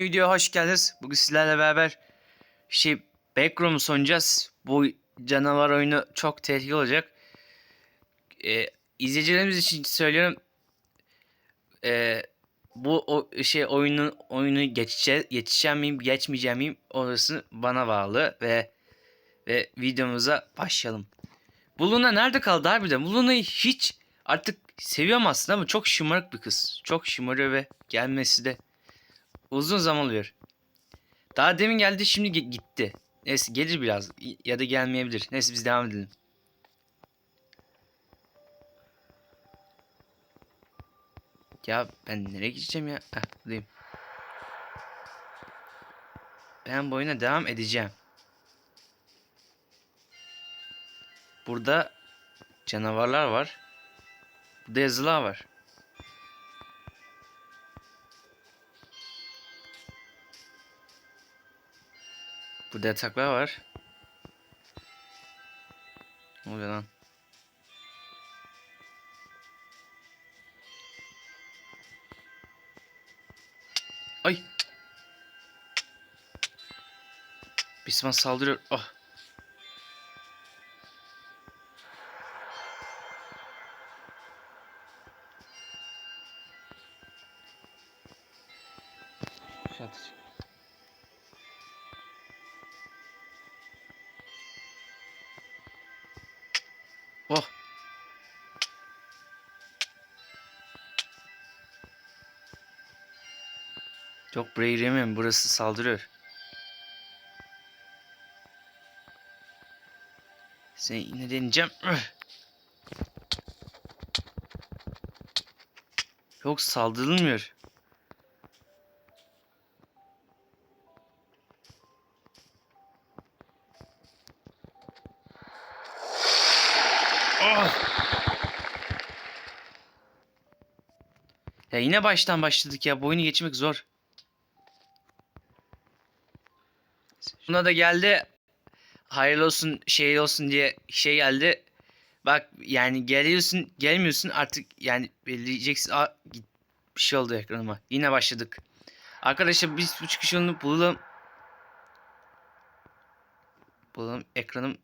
Videoya hoş geldiniz. Bugün sizlerle beraber şey Backroom'u oynayacağız. Bu canavar oyunu çok tehlikeli olacak. Ee, izleyicilerimiz için söylüyorum. Ee, bu o, şey oyunun oyunu geçeceğiz, yetişeceğim miyim, geçmeyeceğim miyim orası bana bağlı ve ve videomuza başlayalım. Bu Luna nerede kaldı harbiden? Bu Luna'yı hiç artık seviyorum aslında ama çok şımarık bir kız. Çok şımarıyor ve gelmesi de Uzun zaman oluyor. Daha demin geldi şimdi gi- gitti. Neyse gelir biraz ya da gelmeyebilir. Neyse biz devam edelim. Ya ben nereye gideceğim ya? Heh, buradayım. Ben bu oyuna devam edeceğim. Burada canavarlar var. Burada yazılar var. Burada yataklar var. Ne oluyor lan? Ay. Bisman saldırıyor. Oh. Şey Oh. Yok buraya giremiyorum. Burası saldırıyor. Seni yine deneyeceğim. Yok saldırılmıyor. Oh. Ya yine baştan başladık ya. Bu geçmek zor. Buna da geldi. Hayırlı olsun, şey olsun diye şey geldi. Bak yani geliyorsun, gelmiyorsun artık yani belirleyeceksin. Aa, bir şey oldu ekranıma. Yine başladık. Arkadaşlar biz bu çıkış yolunu bulalım. Bulalım ekranım